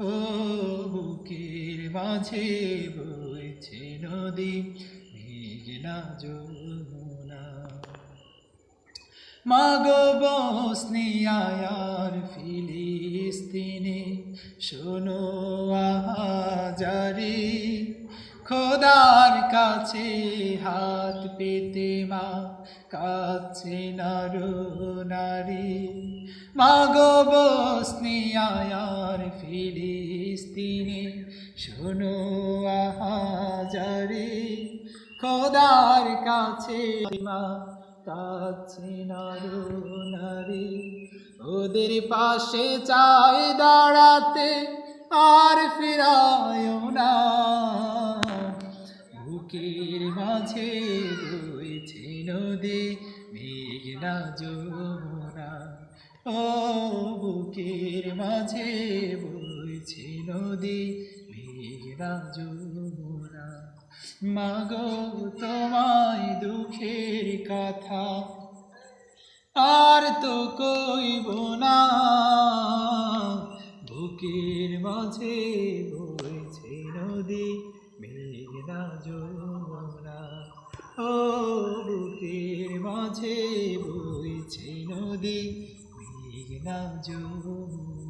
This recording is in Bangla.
ও বুকের মাঝে বইছে নদী মেঘনা যমুনা। মাগো বসনিয়ার ফিলিস্তিনে, শোনো আহাজারি, খোদার কাছে হাত পেতে মা, কাছে নারু নারী। মাগো বসনিয়ার ফিলিস্তিনে শোনো আহাজারি, খোদার কাছে কাছে নারু ওদের পাশে চাই দাঁড়াতে আর ফিরায় না। বুকের মাঝে বইছে নদী, মেঘনা যমুনা। ও বুকের মাঝে বইছে নদী মেঘনা যমুনা। মাগো, তোমায় দুঃখের কথা আর তো কইব না। বুকের মাঝে বইছে নদী মেঘনা যমুনা। ও বুকের মাঝে বইছে নদী নাম যমুনা